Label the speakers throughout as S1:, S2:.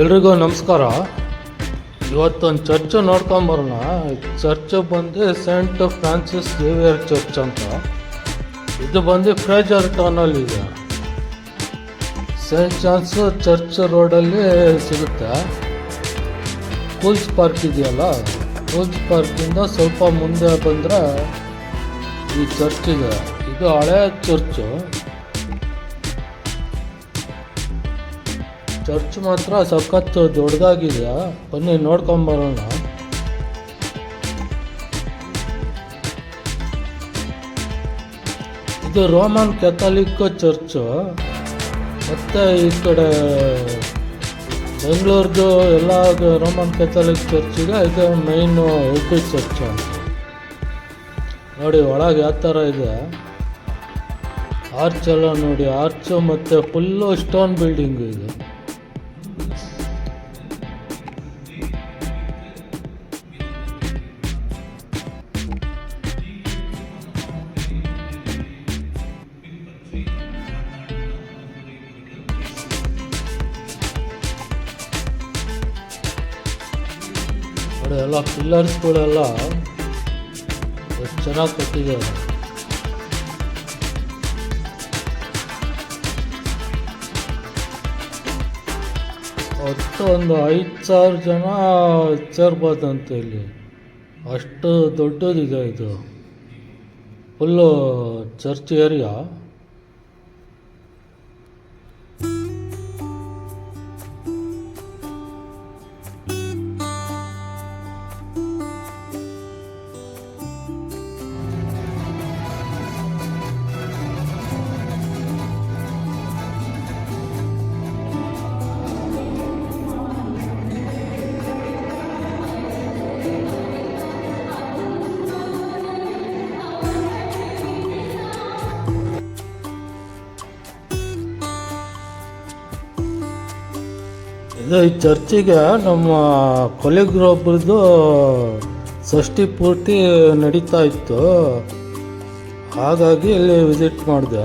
S1: ಎಲ್ರಿಗೂ ನಮಸ್ಕಾರ. ಇವತ್ತೊಂದು ಚರ್ಚ್ ನೋಡ್ಕೊಂಬರೋಣ ಚರ್ಚ್ ಬಂದು ಸೆಂಟ್ ಫ್ರಾನ್ಸಿಸ್ ಜೇವಿಯರ್ ಚರ್ಚ್ ಅಂತ. ಇದು ಬಂದು ಫ್ರೇಜರ್ ಟೌನಲ್ಲಿ ಇದೆ. ಸೆಂಟ್ ಜಾನ್ಸ್ ಚರ್ಚ್ ರೋಡಲ್ಲಿ ಸಿಗುತ್ತೆ. ಕೂಲ್ಸ್ ಪಾರ್ಕ್ ಇದೆಯಲ್ಲ? ಕೂಲ್ಸ್ ಪಾರ್ಕಿಂದ ಸ್ವಲ್ಪ ಮುಂದೆ ಬಂದರೆ ಈ ಚರ್ಚ್ ಇದೆ. ಇದು ಹಳೆ ಚರ್ಚು. ಚರ್ಚ್ ಮಾತ್ರ ಸಖತ್ ದೊಡ್ಡದಾಗಿದೆ. ಬನ್ನಿ ನೋಡ್ಕೊಂಬರೋಣ ಇದು ರೋಮನ್ ಕ್ಯಾಥಲಿಕ್ ಚರ್ಚು. ಮತ್ತು ಈ ಕಡೆ ಬೆಂಗಳೂರ್ದು ಎಲ್ಲ ರೋಮನ್ ಕ್ಯಾಥಲಿಕ್ ಚರ್ಚಿಗೆ ಇದು. Main head church. ನೋಡಿ, ಒಳಗೆ ಯಾವ ಥರ ಇದೆ. ಆರ್ಚ್ ಎಲ್ಲ ನೋಡಿ, ಆರ್ಚು ಮತ್ತು ಫುಲ್ಲು ಸ್ಟೋನ್ ಬಿಲ್ಡಿಂಗ್ ಇದು. ನೋಡಿ ಎಲ್ಲ ಪಿಲ್ಲರ್ಸ್ಗಳೆಲ್ಲ ಎಷ್ಟು ಚೆನ್ನಾಗಿ ಕಟ್ಟಿದ್ದಾರೆ. ಒಟ್ಟು ಒಂದು ಐದು ಸಾವಿರ ಜನ ಸೇರ್ಬೋದಂತೆ ಇಲ್ಲಿ. ಅಷ್ಟು ದೊಡ್ಡದಿದೆ ಇದು. ಫುಲ್ಲು ಚರ್ಚ್ ಏರಿಯಾ ಇದು ಈ ಚರ್ಚಿಗೆ ನಮ್ಮ ಕೊಲೆಗ್ರೊಬ್ರದ್ದು ಷಷ್ಠಿ ಪೂರ್ತಿ ನಡೀತಾ ಇತ್ತು. ಹಾಗಾಗಿ ಇಲ್ಲಿ ವಿಸಿಟ್ ಮಾಡಿದೆ.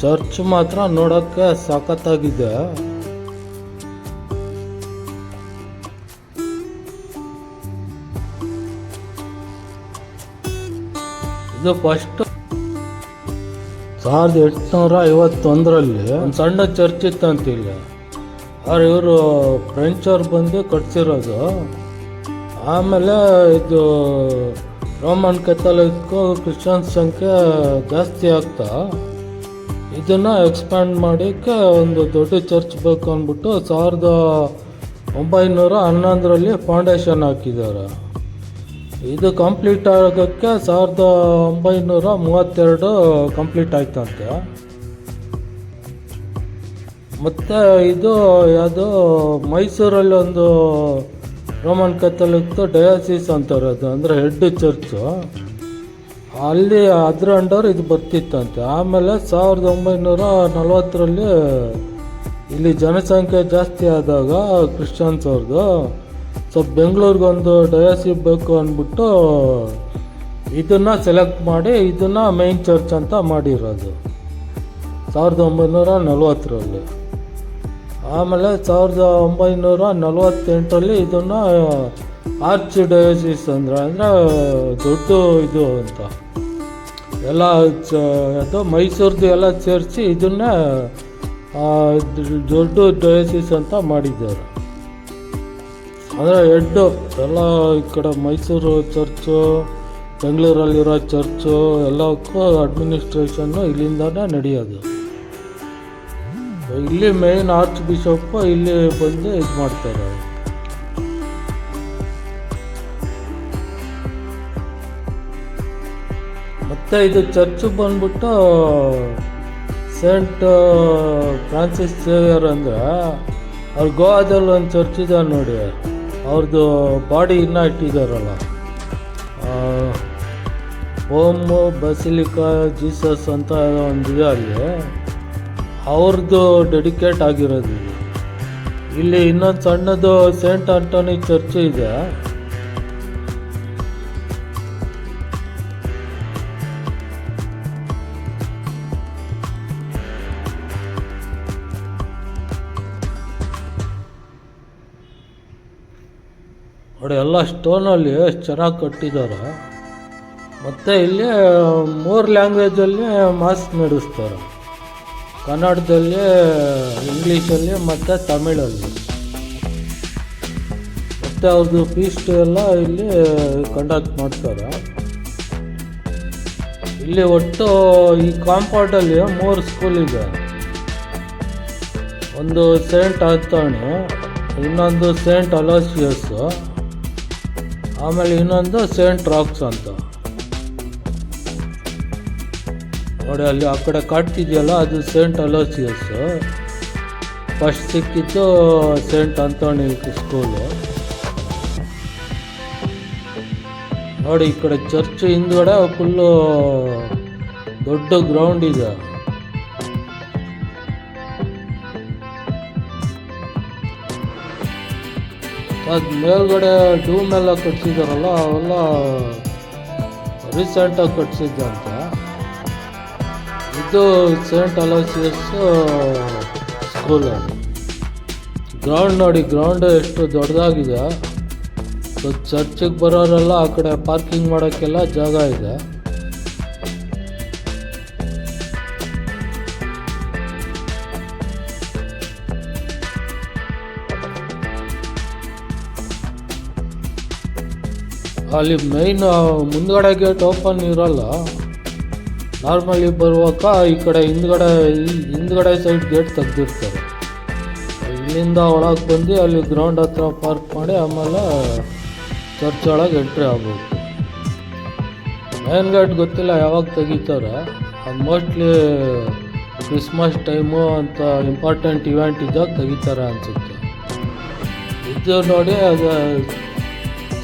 S1: ಚರ್ಚ್ ಮಾತ್ರ ನೋಡೋಕ್ಕೆ ಸಖತ್ತಾಗಿದೆ ಇದು ಫಸ್ಟ್ ಸಾವಿರದ ಎಂಟುನೂರ ಐವತ್ತೊಂದರಲ್ಲಿ ಒಂದು ಸಣ್ಣ ಚರ್ಚ್ ಇತ್ತಂತ ಇಲ್ಲಿ ಇವರು ಇವರು ಫ್ರೆಂಚವ್ರು ಬಂದು ಕಟ್ಸಿರೋದು. ಆಮೇಲೆ ಇದು ರೋಮನ್ ಕೆಥಲಿಕ್ಕು ಕ್ರಿಶ್ಚಿಯನ್ ಸಂಖ್ಯೆ ಜಾಸ್ತಿ ಆಗ್ತಾ. ಇದನ್ನು ಎಕ್ಸ್ಪ್ಯಾಂಡ್ ಮಾಡೋಕ್ಕೆ ಒಂದು ದೊಡ್ಡ ಚರ್ಚ್ ಬೇಕು ಅಂದ್ಬಿಟ್ಟು ಸಾವಿರದ ಒಂಬೈನೂರ ಹನ್ನೊಂದರಲ್ಲಿ ಫೌಂಡೇಶನ್ ಹಾಕಿದ್ದಾರೆ. ಇದು ಕಂಪ್ಲೀಟ್ ಆಗೋಕ್ಕೆ ಸಾವಿರದ ಒಂಬೈನೂರ ಮೂವತ್ತೆರಡು ಕಂಪ್ಲೀಟ್ ಆಯ್ತಂತೆ. ಮತ್ತು ಇದು ಯಾವುದು ಮೈಸೂರಲ್ಲಿ ಒಂದು ರೋಮನ್ ಕೆಥಲಿಕ್ದು ಡಯಾಸಿಸ್ ಅಂತಾರೆ ಅದು, ಅಂದರೆ ಹೆಡ್ ಚರ್ಚು. ಅಲ್ಲಿ ಅದ್ರ ಅಂಡರ್ ಇದು ಬರ್ತಿತ್ತಂತೆ. ಆಮೇಲೆ ಸಾವಿರದ ಒಂಬೈನೂರ ನಲವತ್ತರಲ್ಲಿ ಇಲ್ಲಿ ಜನಸಂಖ್ಯೆ ಜಾಸ್ತಿ ಆದಾಗ ಕ್ರಿಶ್ಚಿಯನ್ಸ್ ಅವ್ರದ್ದು ಸೊ ಬೆಂಗಳೂರಿಗೊಂದು ಡಯಾಸಿ ಬೇಕು ಅಂದ್ಬಿಟ್ಟು ಇದನ್ನು ಸೆಲೆಕ್ಟ್ ಮಾಡಿ ಇದನ್ನು ಮೈನ್ ಚರ್ಚ್ ಅಂತ ಮಾಡಿರೋದು. ಸಾವಿರದ ಒಂಬೈನೂರ ನಲವತ್ತರಲ್ಲಿ. ಆಮೇಲೆ ಸಾವಿರದ ಒಂಬೈನೂರ ನಲವತ್ತೆಂಟರಲ್ಲಿ ಇದನ್ನು ಆರ್ಚ್ ಡಯೋಸಿಸ್ ಅಂದ್ರೆ, ಅಂದರೆ ದೊಡ್ಡ ಇದು ಅಂತ. ಎಲ್ಲ ಅದು ಮೈಸೂರ್ದು ಎಲ್ಲ ಸೇರಿಸಿ ಇದನ್ನೇ ದೊಡ್ಡ ಡಯೋಸಿಸ್ ಅಂತ ಮಾಡಿದ್ದಾರೆ. ಅಂದರೆ ಹೆಡ್ಡು ಎಲ್ಲ ಈ ಕಡೆ ಮೈಸೂರು ಚರ್ಚು, ಬೆಂಗಳೂರಲ್ಲಿರೋ ಚರ್ಚು, ಎಲ್ಲಕ್ಕೂ ಅಡ್ಮಿನಿಸ್ಟ್ರೇಷನ್ನು ಇಲ್ಲಿಂದನೇ ನಡೆಯೋದು. ಇಲ್ಲಿ ಮೇನ್ ಆರ್ಚ್ ಬಿಷಪ್ ಇಲ್ಲಿ ಬಂದು ಇದು ಮಾಡ್ತಾರೆ. ಮತ್ತೆ ಇದು ಚರ್ಚ್ ಬಂದ್ಬಿಟ್ಟು ಸೇಂಟ್ ಫ್ರಾನ್ಸಿಸ್ ಸೇವಿಯರ್ ಅಂದ್ರೆ ಅವ್ರು ಗೋವಾದಲ್ಲಿ ಒಂದು ಚರ್ಚ್ ಇದೆ ನೋಡಿ. ಅವ್ರದ್ದು ಬಾಡಿ ಇನ್ನೂ ಇಟ್ಟಿದಾರಲ್ಲ. ಓಮ್ ಬಸಿಲಿಕಾ ಜೀಸಸ್ ಅಂತ ಒಂದಿದೆ ಅಲ್ಲಿ. ಅವ್ರದ್ದು ಡೆಡಿಕೇಟ್ ಆಗಿರೋದು. ಇಲ್ಲಿ ಇನ್ನೊಂದು ಸಣ್ಣದು ಸೇಂಟ್ ಆಂಟೋನಿ ಚರ್ಚ್ ಇದೆ. ಎಲ್ಲ ಸ್ಟೋನಲ್ಲಿ ಎಷ್ಟು ಚೆನ್ನಾಗಿ ಕಟ್ಟಿದ್ದಾರೆ ಮತ್ತು ಇಲ್ಲಿ ಮೂರು ಲ್ಯಾಂಗ್ವೇಜಲ್ಲಿ ಮಾಸ್ಕ್ ನಡೆಸ್ತಾರೆ. ಕನ್ನಡದಲ್ಲಿ, ಇಂಗ್ಲೀಷಲ್ಲಿ ಮತ್ತು ತಮಿಳಲ್ಲಿ. ಮತ್ತು ಅವ್ರದ್ದು ಫೀಸ್ಟ್ ಎಲ್ಲ ಇಲ್ಲಿ ಕಂಡಕ್ಟ್ ಮಾಡ್ತಾರೆ. ಇಲ್ಲಿ ಒಟ್ಟು ಈ ಕಾಂಪೌಂಡಲ್ಲಿ ಮೂರು ಸ್ಕೂಲ್ ಇದೆ. ಒಂದು ಸೇಂಟ್ ಆಂಥೋಣಿ ಇನ್ನೊಂದು ಸೇಂಟ್ ಅಲೋಸಿಯಸ್ ಆಮೇಲೆ ಇನ್ನೊಂದು ಸೇಂಟ್ ರಾಕ್ಸ್ ಅಂತ. ನೋಡಿ, ಅಲ್ಲಿ ಆ ಕಡೆ ಕಾಡ್ತಿದೆಯಲ್ಲ ಅದು ಸೇಂಟ್ ಅಲೋಸಿಯಸ್ ಫಸ್ಟ್ ಸಿಕ್ಕಿದ್ದು ಸೇಂಟ್ ಅಂತೋಣಿ ಸ್ಕೂಲು ನೋಡಿ, ಈ ಕಡೆ ಚರ್ಚ್ ಹಿಂದ್ಗಡೆ ಫುಲ್ಲು ದೊಡ್ಡ ಗ್ರೌಂಡ್ ಇದೆ. ಅದು ಮೇಲ್ಗಡೆ ಡೂಮ್ ಎಲ್ಲ ಕಟ್ಸಿದಾರಲ್ಲ, ಅವೆಲ್ಲ ರೀಸೆಂಟಾಗಿ ಕಟ್ಸಿದ್ದಂತ ಇದು ಸೇಂಟ್ ಅಲೋಸಿಯಸ್ ಸ್ಕೂಲ್ ಗ್ರೌಂಡ್ ನೋಡಿ ಗ್ರೌಂಡ್ ಎಷ್ಟು ದೊಡ್ಡದಾಗಿದೆ. ಚರ್ಚಿಗೆ ಬರೋರೆಲ್ಲ ಆ ಕಡೆ ಪಾರ್ಕಿಂಗ್ ಮಾಡೋಕ್ಕೆಲ್ಲ ಜಾಗ ಇದೆ. ಅಲ್ಲಿ ಮೈನ್ ಮುಂದ್ಗಡೆ ಗೇಟ್ ಓಪನ್ ಇರಲ್ಲ. ನಾರ್ಮಲಿ ಬರುವಾಗ ಈ ಕಡೆ ಹಿಂದ್ಗಡೆ ಹಿಂದ್ಗಡೆ ಸೈಡ್ ಗೇಟ್ ತೆಗ್ದಿರ್ತಾರೆ. ಇಲ್ಲಿಂದ ಒಳಗೆ ಬಂದು ಅಲ್ಲಿ ಗ್ರೌಂಡ್ ಹತ್ರ ಪಾರ್ಕ್ ಮಾಡಿ ಆಮೇಲೆ ಚರ್ಚ್ ಒಳಗೆ ಎಂಟ್ರಿ ಆಗ್ಬೋದು. ಮೇನ್ ಗೇಟ್ ಗೊತ್ತಿಲ್ಲ, ಯಾವಾಗ ತೆಗಿತಾರೆ. ಅದು ಮೋಸ್ಟ್ಲಿ ಕ್ರಿಸ್ಮಸ್ ಟೈಮು ಅಂತ ಇಂಪಾರ್ಟೆಂಟ್ ಇವೆಂಟ್ ಇದ್ದಾಗ ತೆಗಿತಾರೆ ಅನಿಸುತ್ತೆ. ಇದು ನೋಡಿ, ಅದು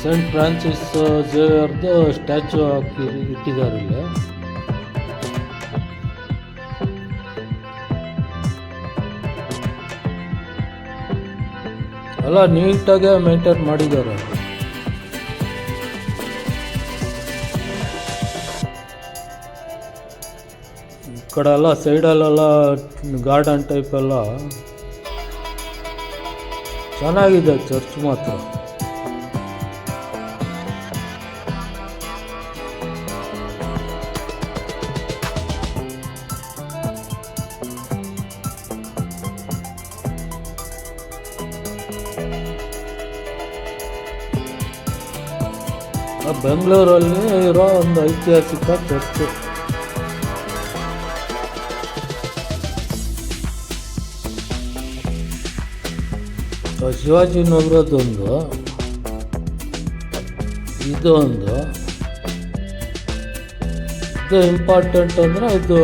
S1: ಸೇಂಟ್ ಫ್ರಾನ್ಸಿಸ್ ಜೇವಿಯರ್ದು ಸ್ಟ್ಯಾಚು ಹಾಕಿ ಇಟ್ಟಿದ್ದಾರೆ ಇಲ್ಲಿ. ಎಲ್ಲ ನೀಟಾಗೆ ಮೇಂಟೈನ್ ಮಾಡಿದ್ದಾರೆ. ಈ ಕಡೆ ಎಲ್ಲ ಸೈಡಲ್ಲೆಲ್ಲ ಗಾರ್ಡನ್ ಟೈಪ್ ಎಲ್ಲ ಚೆನ್ನಾಗಿದೆ ಚರ್ಚ್ ಮಾತ್ರ. ಬೆಂಗಳೂರಲ್ಲಿ ಇರೋ ಒಂದು ಐತಿಹಾಸಿಕ ಚರ್ಚ್. ಶಿವಾಜಿ ಶಿವಾಜಿನಗರದೊಂದು ಇದು ಒಂದು ಇದು ಇಂಪಾರ್ಟೆಂಟ್ ಅಂದರೆ ಇದು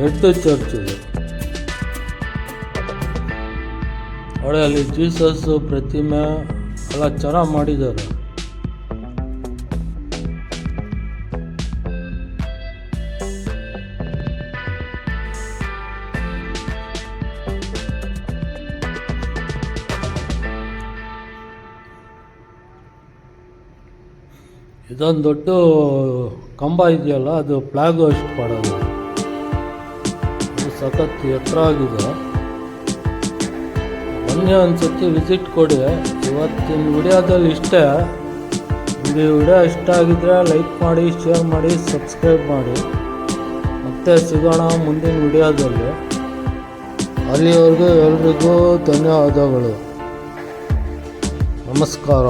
S1: ಹೆಡ್ ಚರ್ಚ್ ಇದು. ಒಳ್ಳೆ ಅಲ್ಲಿ ಜೀಸಸ್ ಪ್ರತಿಮೆ ಎಲ್ಲ ಚೆನ್ನಾಗಿ ಮಾಡಿದ್ದಾರೆ. ಇದೊಂದು ದೊಡ್ಡ ಕಂಬ ಇದೆಯಲ್ಲ, ಅದು ಫ್ಲಾಗ್ ಅಷ್ಟು ಮಾಡೋದು. ಸತತ್ ಎತ್ತರ ಆಗಿದೆ ಮೊನ್ನೆ ಒಂದ್ಸತಿ ವಿಸಿಟ್ ಕೊಡಿ, ಇವತ್ತಿನ ವಿಡಿಯೋದಲ್ಲಿ ಇಷ್ಟೇ. ನಿಮಗೆ ವಿಡಿಯೋ ಇಷ್ಟ ಆಗಿದ್ರೆ ಲೈಕ್ ಮಾಡಿ, ಶೇರ್ ಮಾಡಿ, ಸಬ್ಸ್ಕ್ರೈಬ್ ಮಾಡಿ. ಮತ್ತೆ ಸಿಗೋಣ ಮುಂದಿನ ವಿಡಿಯೋದಲ್ಲಿ. ಅಲ್ಲಿವರೆಗೂ ಎಲ್ರಿಗೂ ಧನ್ಯವಾದಗಳು. ನಮಸ್ಕಾರ.